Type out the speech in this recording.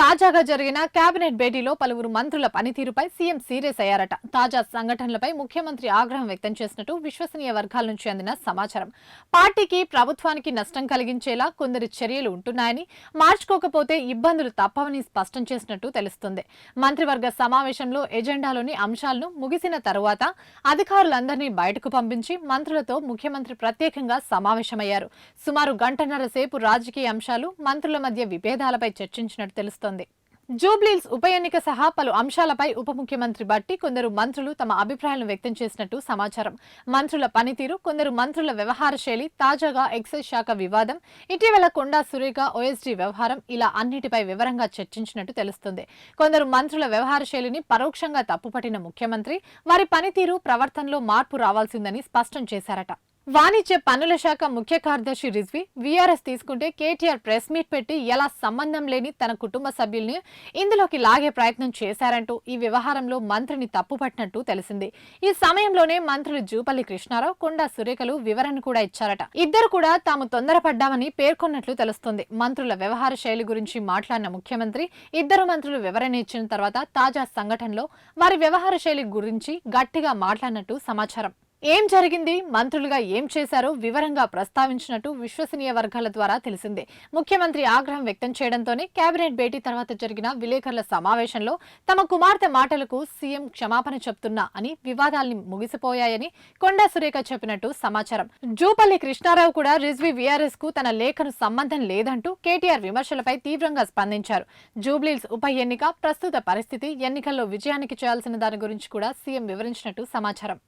తాజాగా జరిగిన కేబినెట్ భేటీలో పలువురు మంత్రుల పనితీరుపై సీఎం సీరియస్ అయ్యారట. తాజా సంఘటనలపై ముఖ్యమంత్రి ఆగ్రహం వ్యక్తం చేసినట్టు విశ్వసనీయ వర్గాల నుంచి అందిన సమాచారం. పార్టీకి ప్రభుత్వానికి నష్టం కలిగించేలా కొందరు చర్యలు ఉంటున్నాయని మార్చుకోకపోతే ఇబ్బందులు తప్పవని స్పష్టం చేసినట్టు తెలుస్తుంది. మంత్రివర్గ సమావేశంలో ఎజెండాలోని అంశాలను ముగిసిన తరువాత అధికారులందరినీ బయటకు పంపించి మంత్రులతో ముఖ్యమంత్రి ప్రత్యేకంగా సమావేశమయ్యారు. సుమారు గంటన్నర సేపు రాజకీయ అంశాలు మంత్రుల మధ్య విభేదాలపై చర్చించినట్టు తెలుస్తోంది. జూబ్లీల్స్ ఉప ఎన్నిక సహా పలు అంశాలపై ఉప ముఖ్యమంత్రి బట్టి కొందరు మంత్రులు తమ అభిప్రాయాలను వ్యక్తం చేసినట్టు సమాచారం. మంత్రుల పనితీరు కొందరు మంత్రుల వ్యవహార శైలి తాజాగా ఎక్సైజ్ శాఖ వివాదం ఇటీవల కొండా సురేఖ ఓఎస్డీ వ్యవహారం ఇలా అన్నిటిపై వివరంగా చర్చించినట్టు తెలుస్తుంది. కొందరు మంత్రుల వ్యవహార శైలిని పరోక్షంగా తప్పుపట్టిన ముఖ్యమంత్రి వారి పనితీరు ప్రవర్తనలో మార్పు రావాల్సిందని స్పష్టం చేశారట. వాణిజ్య పన్నుల శాఖ ముఖ్య కార్యదర్శి రిజ్వి వీఆర్ఎస్ తీసుకుంటే కేటీఆర్ ప్రెస్ మీట్ పెట్టి ఎలా సంబంధం లేని తన కుటుంబ సభ్యుల్ని ఇందులోకి లాగే ప్రయత్నం చేశారంటూ ఈ వ్యవహారంలో మంత్రిని తప్పుపట్టినట్టు తెలిసింది. ఈ సమయంలోనే మంత్రులు జూపల్లి కృష్ణారావు కొండా సురేఖలు వివరణ కూడా ఇచ్చారట. ఇద్దరు కూడా తాము తొందరపడ్డామని పేర్కొన్నట్లు తెలుస్తుంది. మంత్రుల వ్యవహార శైలి గురించి మాట్లాడిన ముఖ్యమంత్రి ఇద్దరు మంత్రులు వివరణ ఇచ్చిన తర్వాత తాజా సంఘటనలో వారి వ్యవహార శైలి గురించి గట్టిగా మాట్లాడినట్టు సమాచారం. ఏం జరిగింది? మంత్రులుగా ఏం చేశారో వివరంగా ప్రస్తావించినట్టు విశ్వసనీయ వర్గాల ద్వారా తెలిసిందే. ముఖ్యమంత్రి ఆగ్రహం వ్యక్తం చేయడంతోనే కేబినెట్ భేటీ తర్వాత జరిగిన విలేకరుల సమావేశంలో తమ కుమార్తె మాటలకు సీఎం క్షమాపణ చెప్తున్నా అని వివాదాల్ని ముగిసిపోయాయని కొండా సురేఖ చెప్పినట్టు సమాచారం. జూపల్లి కృష్ణారావు కూడా రిజ్వీ విఆర్ఎస్కు తన లేఖను సంబంధం లేదంటూ కేటీఆర్ విమర్శలపై తీవ్రంగా స్పందించారు. జూబ్లీల్స్ ఉప ఎన్నిక ప్రస్తుత పరిస్థితి ఎన్నికల్లో విజయానికి చేయాల్సిన దాని గురించి కూడా సీఎం వివరించినట్టు సమాచారం.